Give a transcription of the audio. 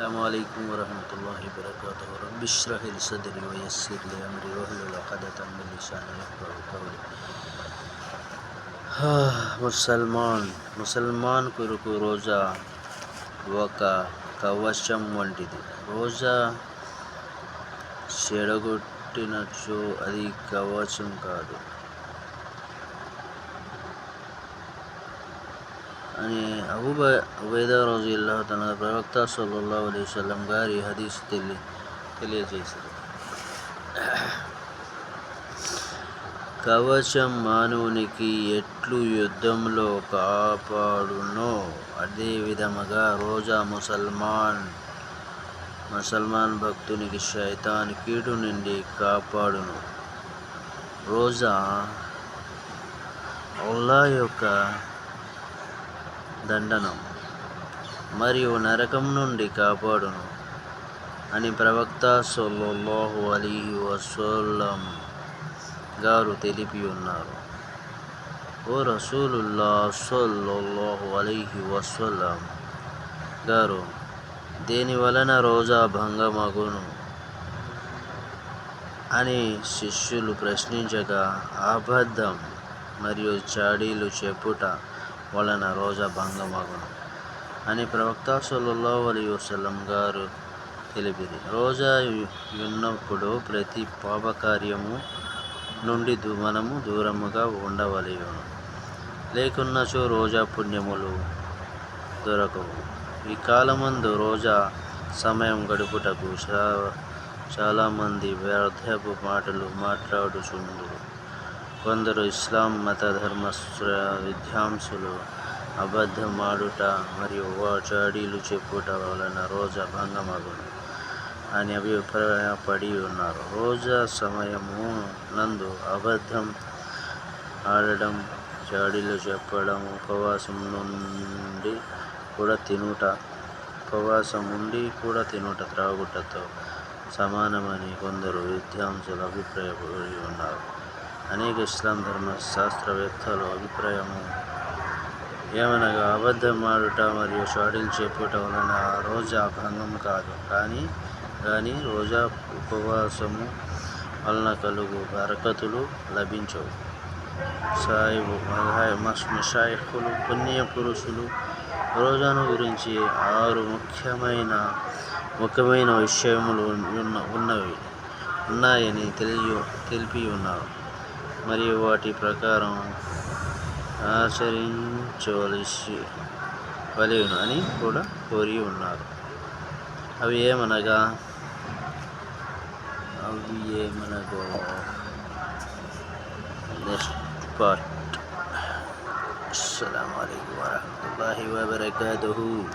السلام عليكم ورحمة الله وبركاته رب اشرح لي صدري ويسر لي أمري واحلل عقدة من لساني يفقهوا قولي ముసల్మాన్ ముసల్మాన్ కొరకు రోజా ఒక కవచం వంటిది రోజా చెడగొట్టినచో అది కవచం కాదు అని అబూబ ఉబైదా రోజు ఇల్లా తన ప్రవక్త సల్లల్లా అలీ సలం గారి హదీస్ తెలి తెలియజేశారు. కవచం మానవునికి ఎట్లు యుద్ధంలో కాపాడునో అదే విధముగా రోజా ముసల్మాన్ ముసల్మాన్ భక్తునికి శైతాన్ కీడు నుండి కాపాడును. రోజా అల్లా యొక్క దండనం మరియు నరకం నుండి కాపాడును అని ప్రవక్త సొల్లహు అలీ వసల్లం గారు తెలిపి ఉన్నారు. ఓ రసూలుల్లా సొల్లహు అలీహి వసల్లం గారు దేని వలన రోజా భంగమగును? అని శిష్యులు ప్రశ్నించగా అబద్ధం మరియు చాడీలు చెప్పుట వలన రోజా భంగమగును. అని ప్రవక్త సల్లల్లా అలీ వసలం గారు తెలిపిరి. రోజా ఉన్నప్పుడు ప్రతి పాపకార్యము నుండి మనము దూరముగా ఉండవలేను. లేకున్నచో రోజా పుణ్యములు దొరకవు. ఈ కాలమందు రోజా సమయం గడుపుటకు చాలామంది వ్యర్థపు మాటలు మాట్లాడుచుండు కొందరు ఇస్లాం మత ధర్మ విద్యాంసులు అబద్ధమాడుట మరియు చాడీలు చెప్పుట వలన రోజా భంగమగును అని అభిప్రాయపడి ఉన్నారు రోజా సమయము నందు అబద్ధం ఆడడం చాడీలు చెప్పడం ఉపవాసం నుండి కూడా తినుట ఉపవాసం ఉండి కూడా తినుట త్రాగుటతో సమానమని కొందరు విద్యాంసులు అభిప్రాయపడి ఉన్నారు అనేక ఇస్లాం ధర్మ శాస్త్రవేత్తలు అభిప్రాయము ఏమనగా అబద్ధమాడుట మరియు షాడీలు చెప్పుట వలన రోజా భంగం కాదు. కానీ కానీ రోజా ఉపవాసము వలన కలుగు బరకతులు లభించవు. సాయిబు మషాయిఖులు పుణ్య పురుషులు రోజాను గురించి ఆరు ముఖ్యమైన ముఖ్యమైన విషయములు ఉన్న ఉన్నవి ఉన్నాయని తెలియ తెలిపి ఉన్నారు మరియు వాటి ప్రకారం ఆచరించవలసి వలేను అని కూడా కోరి ఉన్నారు. అవి ఏమనగా? అవి ఏమనగా? నెక్స్ట్ పార్ట్ అస్సలం అయికం వరహమూల వబర్కాతుహు